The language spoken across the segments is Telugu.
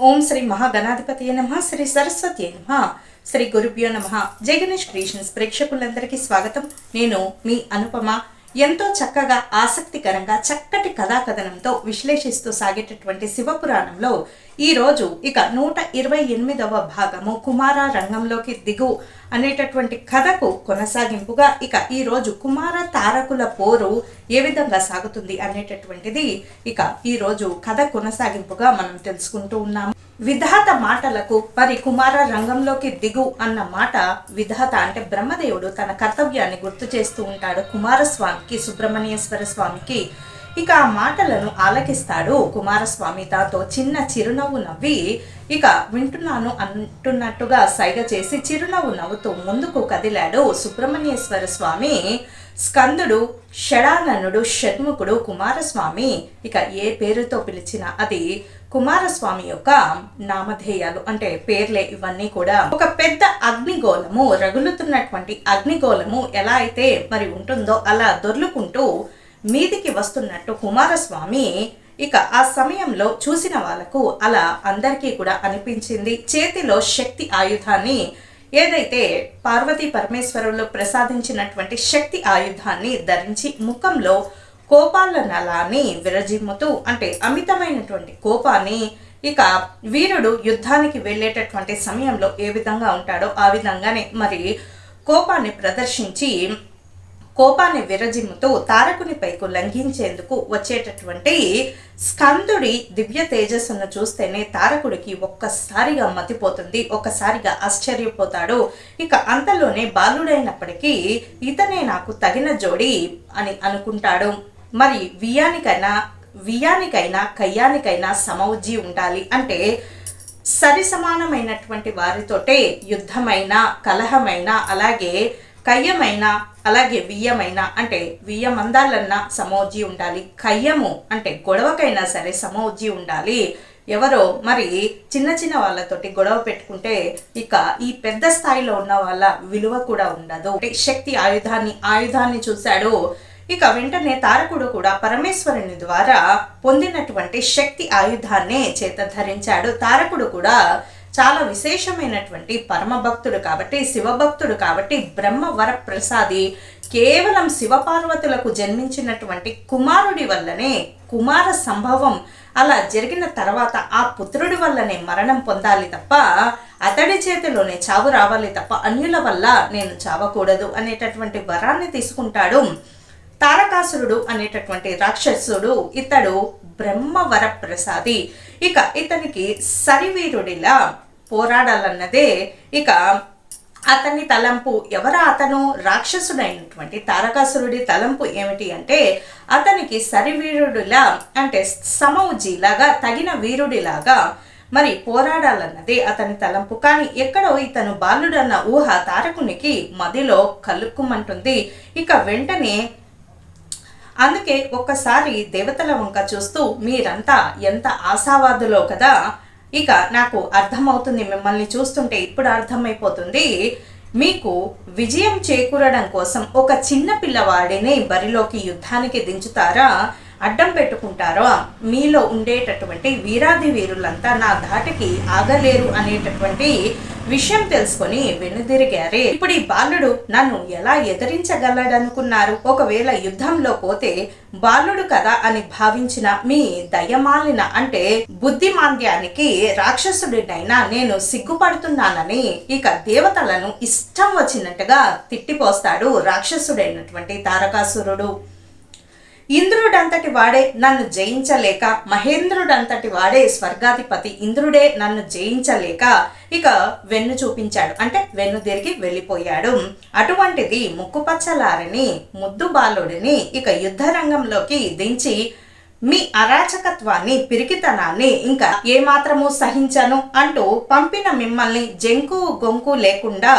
ఓం శ్రీ మహాగణాధిపతి నమ శ్రీ సరస్వతి నమ శ్రీ గురుభ్యో నమ. జగనేష్ క్రియేషన్స్ ప్రేక్షకులందరికీ స్వాగతం. నేను మీ అనుపమ. ఎంతో చక్కగా ఆసక్తికరంగా చక్కటి కథాకథనంతో విశ్లేషిస్తూ సాగేటటువంటి శివపురాణంలో ఈ రోజు ఇక నూట ఇరవై ఎనిమిదవ భాగము కుమార రంగంలోకి దిగు అనేటటువంటి కథకు కొనసాగింపుగా ఇక ఈ రోజు కుమార తారకుల పోరు ఏ విధంగా సాగుతుంది అనేటటువంటిది ఇక ఈ రోజు కథ కొనసాగింపుగా మనం తెలుసుకుంటూ ఉన్నాము. విధాత మాటలకు మరి కుమార రంగంలోకి దిగు అన్న మాట విధాత అంటే బ్రహ్మదేవుడు తన కర్తవ్యాన్ని గుర్తు చేస్తూ ఉంటాడు కుమారస్వామికి సుబ్రహ్మణ్యేశ్వర స్వామికి. ఇక ఆ మాటలను ఆలకిస్తాడు కుమారస్వామి. తాతో చిన్న చిరునవ్వు నవ్వి ఇక వింటున్నాను అంటున్నట్టుగా సైగ చేసి చిరునవ్వు నవ్వుతూ ముందుకు కదిలాడు సుబ్రహ్మణ్యేశ్వర స్వామి. స్కందుడు షడాననుడు షణ్ముఖుడు కుమారస్వామి. ఇక ఏ పేరుతో పిలిచినా అది కుమారస్వామి యొక్క నామధేయాలు అంటే పేర్లే ఇవన్నీ కూడా. ఒక పెద్ద అగ్నిగోళము రగులుతున్నటువంటి అగ్నిగోళము ఎలా అయితే మరి ఉంటుందో అలా దొర్లుకుంటూ మీదికి వస్తున్నట్టు కుమారస్వామి ఇక ఆ సమయంలో చూసిన వాళ్ళకు అలా అందరికీ కూడా అనిపించింది. చేతిలో శక్తి ఆయుధాన్ని ఏదైతే పార్వతీ పరమేశ్వరులు ప్రసాదించినటువంటి శక్తి ఆయుధాన్ని ధరించి ముఖంలో కోపాల నలాన్ని విరజిమ్ముతూ అంటే అమితమైనటువంటి కోపాన్ని ఇక వీరుడు యుద్ధానికి వెళ్ళేటటువంటి సమయంలో ఏ విధంగా ఉంటాడో ఆ విధంగానే మరి కోపాన్ని ప్రదర్శించి కోపాన్ని విరజిమ్ముతూ తారకుని పైకు లంఘించేందుకు వచ్చేటటువంటి స్కందుడి దివ్య తేజస్సును చూస్తేనే తారకుడికి ఒక్కసారిగా మతిపోతుంది ఒక్కసారిగా ఆశ్చర్యపోతాడు. ఇక అంతలోనే బాలుడైనప్పటికీ ఇతనే నాకు తగిన జోడి అని అనుకుంటాడు. మరి వియానికైనా వియానికైనా కయ్యానికైనా సమౌజ్జి ఉండాలి అంటే సరి సమానమైనటువంటి వారితోటే యుద్ధమైన కలహమైన అలాగే కయ్యమైన అలాగే వియ్యమైన అంటే వియ్యమందాలన్నా సమోజ్జి ఉండాలి. కయ్యము అంటే గొడవకైనా సరే సమోజి ఉండాలి. ఎవరో మరి చిన్న చిన్న వాళ్ళతోటి గొడవ పెట్టుకుంటే ఇక ఈ పెద్ద స్థాయిలో ఉన్న వాళ్ళ విలువ కూడా ఉండదు. అంటే శక్తి ఆయుధాన్ని ఆయుధాన్ని చూశాడు. ఇక వెంటనే తారకుడు కూడా పరమేశ్వరుని ద్వారా పొందినటువంటి శక్తి ఆయుధాన్నే చేత ధరించాడు. తారకుడు కూడా చాలా విశేషమైనటువంటి పరమ భక్తుడు కాబట్టి శివభక్తుడు కాబట్టి బ్రహ్మ వరప్రసాది కేవలం శివపార్వతులకు జన్మించినటువంటి కుమారుడి వల్లనే కుమార సంభవం అలా జరిగిన తర్వాత ఆ పుత్రుడి వల్లనే మరణం పొందాలి తప్ప అతడి చేతిలోనే చావు రావాలి తప్ప అన్యుల వల్ల నేను చావకూడదు అనేటటువంటి వరాన్ని తీసుకుంటాడు తారకాసురుడు అనేటటువంటి రాక్షసుడు ఇతడు బ్రహ్మవర ప్రసాది ఇక ఇతనికి సరివీరుడిలా పోరాడాలన్నదే ఇక అతని తలంపు. ఎవరా అతను? రాక్షసుడైనటువంటి తారకాసురుడి తలంపు ఏమిటి అంటే అతనికి సరివీరుడిలా అంటే సమౌజీలాగా తగిన వీరుడిలాగా మరి పోరాడాలన్నదే అతని తలంపు. కానీ ఎక్కడో ఇతను బాలుడన్న ఊహ తారకునికి మదిలో కలుక్కుమంటుంది. ఇక వెంటనే అందుకే ఒక్కసారి దేవతల వంక చూస్తూ మీరంతా ఎంత ఆశావాదులో కదా? ఇక నాకు అర్థమవుతుంది మిమ్మల్ని చూస్తుంటే ఇప్పుడు అర్థమైపోతుంది. మీకు విజయం చేకూరడం కోసం ఒక చిన్న పిల్లవాడిని బరిలోకి యుద్ధానికి దించుతారా? అడ్డం పెట్టుకుంటారో మీలో ఉండేటటువంటి వీరాది వీరులంతా నా ధాటికి ఆగలేరు అనేటటువంటి విషయం తెలుసుకొని వెనుదిరిగారే. ఇప్పుడు ఈ బాలుడు నన్ను ఎలా ఎదిరించగలడనుకున్నారు? ఒకవేళ యుద్ధంలో పోతే బాలుడు కదా అని భావించిన మీ దయమాలిన అంటే బుద్ధిమాంద్యానికి రాక్షసుడినైనా నేను సిగ్గుపడుతున్నానని ఇక దేవతలను ఇష్టం వచ్చినట్టుగా తిట్టిపోస్తాడు రాక్షసుడైనటువంటి తారకాసురుడు. ఇంద్రుడంతటి వాడే నన్ను జయించలేక మహేంద్రుడంతటి వాడే స్వర్గాధిపతి ఇంద్రుడే నన్ను జయించలేక ఇక వెన్ను చూపించాడు. అంటే వెన్ను తిరిగి వెళ్ళిపోయాడు. అటువంటిది ముక్కుపచ్చలారని ముద్దు బాలుడిని ఇక యుద్ధ రంగంలోకి దించి మీ అరాచకత్వాన్ని పిరికితనాన్ని ఇంకా ఏమాత్రము సహించను అంటూ పంపిన మిమ్మల్ని జంకు గొంకు లేకుండా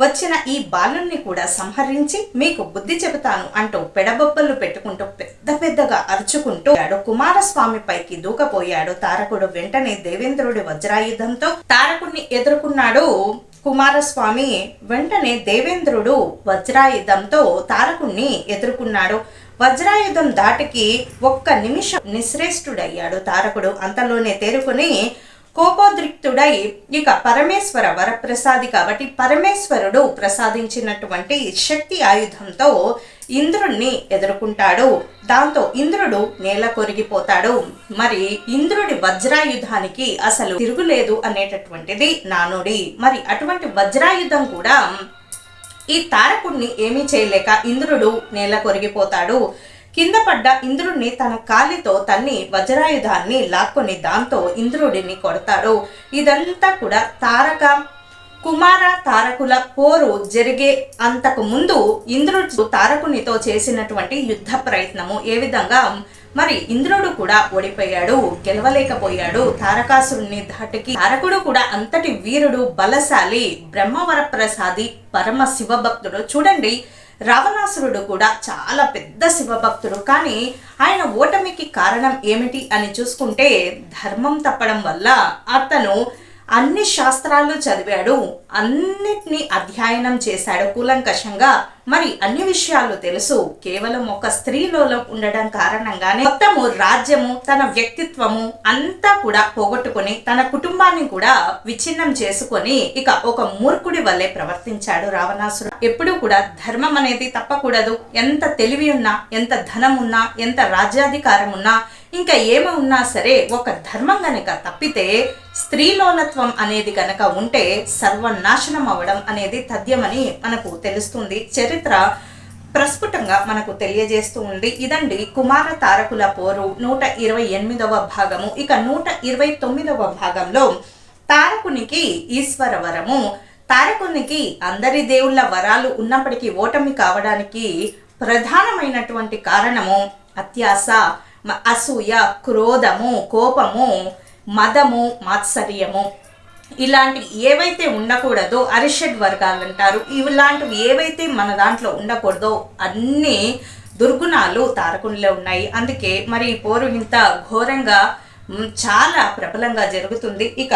వచ్చిన ఈ బాలుణ్ణి కూడా సంహరించి మీకు బుద్ధి చెబుతాను అంటూ పెడబొబ్బలు పెట్టుకుంటూ పెద్ద పెద్దగా అరుచుకుంటూ కుమారస్వామి పైకి దూకపోయాడు. తారకుడు వెంటనే దేవేంద్రుడి వజ్రాయుధంతో తారకుణ్ణి ఎదుర్కొన్నాడు. కుమారస్వామి వెంటనే దేవేంద్రుడు వజ్రాయుధంతో తారకుణ్ణి ఎదుర్కొన్నాడు. వజ్రాయుధం దాటికి ఒక్క నిమిషం నిశ్రేష్ఠుడయ్యాడు తారకుడు అంతలోనే తేరుకుని కోపోద్రిక్తుడై ఇక పరమేశ్వర వరప్రసాది కాబట్టి పరమేశ్వరుడు ప్రసాదించినటువంటి శక్తి ఆయుధంతో ఇంద్రుణ్ణి ఎదుర్కొంటాడు. దాంతో ఇంద్రుడు నేల కొరిగిపోతాడు. మరి ఇంద్రుడి వజ్రాయుధానికి అసలు తిరుగులేదు అనేటటువంటిది నానుడి. మరి అటువంటి వజ్రాయుధం కూడా ఈ తారకుడిని ఏమీ చేయలేక ఇంద్రుడు నేల కొరిగిపోతాడు. కింద పడ్డ ఇంద్రుడిని తన కాలితో తన్ని వజ్రాయుధాన్ని లాక్కొని దాంతో ఇంద్రుడిని కొడతాడు. ఇదంతా కూడా తారక కుమార తారకుల పోరు జరిగే అంతకు ముందు ఇంద్రుడు తారకునితో చేసినటువంటి యుద్ధ ప్రయత్నము. ఏ విధంగా? మరి ఇంద్రుడు కూడా ఓడిపోయాడు గెలవలేకపోయాడు. తారకాసురుణ్ణి ధాటికి తారకుడు కూడా అంతటి వీరుడు బలశాలి బ్రహ్మవర ప్రసాది పరమ శివభక్తుడు చూడండి రావణాసురుడు కూడా చాలా పెద్ద శివభక్తుడు. కానీ ఆయన ఓటమికి కారణం ఏమిటి అని చూసుకుంటే ధర్మం తప్పడం వల్ల అతను అన్ని శాస్త్రాలు చదివాడు అన్నిటినీ అధ్యయనం చేశాడు కూలంకషంగా. మరి అన్ని విషయాలు తెలుసు కేవలం ఒక స్త్రీలోలం ఉండడం కారణంగానే మొత్తము రాజ్యము తన వ్యక్తిత్వము అంతా కూడా పోగొట్టుకుని తన కుటుంబాన్ని కూడా విచ్ఛిన్నం చేసుకొని ఇక ఒక మూర్ఖుడి వల్లే ప్రవర్తించాడు రావణాసురుడు. ఎప్పుడూ కూడా ధర్మం అనేది తప్పకూడదు. ఎంత తెలివి ఉన్నా ఎంత ధనం ఉన్నా ఎంత రాజ్యాధికారం ఉన్నా ఇంకా ఏమి ఉన్నా సరే ఒక ధర్మం గనక తప్పితే స్త్రీలోలత్వం అనేది గనక ఉంటే సర్వనాశనం అవ్వడం అనేది తథ్యమని మనకు తెలుస్తుంది. చరిత్ర ప్రస్ఫుటంగా మనకు తెలియజేస్తూ ఉంది. ఇదండి కుమార తారకుల పోరు నూట ఇరవై ఎనిమిదవ భాగము. ఇక నూట ఇరవై తొమ్మిదవ భాగంలో తారకునికి ఈశ్వర వరము. తారకునికి అందరి దేవుళ్ళ వరాలు ఉన్నప్పటికీ ఓటమి కావడానికి ప్రధానమైనటువంటి కారణము అత్యాస. అసూయ క్రోధము కోపము మదము మాత్సర్యము. ఇలాంటి ఏవైతే ఉండకూడదో అరిషడ్ వర్గాలు అంటారు. ఇలాంటివి ఏవైతే మన దాంట్లో ఉండకూడదో అన్ని దుర్గుణాలు తారకునిలో ఉన్నాయి. అందుకే మరి ఈ పోరు ఇంత ఘోరంగా చాలా ప్రబలంగా జరుగుతుంది. ఇక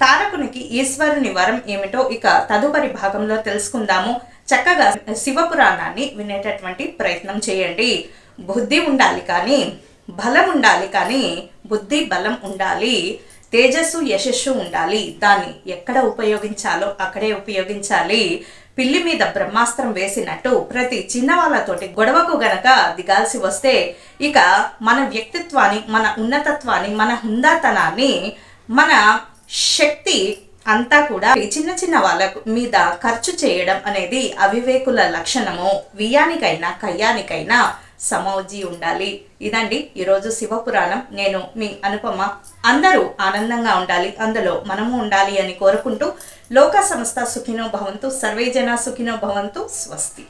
తారకునికి ఈశ్వరుని వరం ఏమిటో ఇక తదుపరి భాగంలో తెలుసుకుందాము. చక్కగా శివపురాణాన్ని వినేటటువంటి ప్రయత్నం చేయండి. బుద్ధి ఉండాలి కానీ బలం ఉండాలి కానీ బుద్ధి బలం ఉండాలి తేజస్సు యశస్సు ఉండాలి. దాన్ని ఎక్కడ ఉపయోగించాలో అక్కడే ఉపయోగించాలి. పిల్లి మీద బ్రహ్మాస్త్రం వేసినట్టు ప్రతి చిన్న వాళ్ళతోటి గొడవకు గనక దిగాల్సి వస్తే ఇక మన వ్యక్తిత్వాన్ని మన ఉన్నతత్వాన్ని మన హుందాతనాన్ని మన శక్తి అంతా కూడా చిన్న చిన్న వాళ్ళ మీద ఖర్చు చేయడం అనేది అవివేకుల లక్షణము. వియానికైనా కయ్యానికైనా సమౌజీ ఉండాలి. ఇదండి ఈరోజు శివపురాణం. నేను మీ అనుపమ. అందరూ ఆనందంగా ఉండాలి. అందులో మనము ఉండాలి అని కోరుకుంటూ లోక సంస్థ సుఖినో భవంతు సర్వేజన సుఖినో భవంతు స్వస్తి.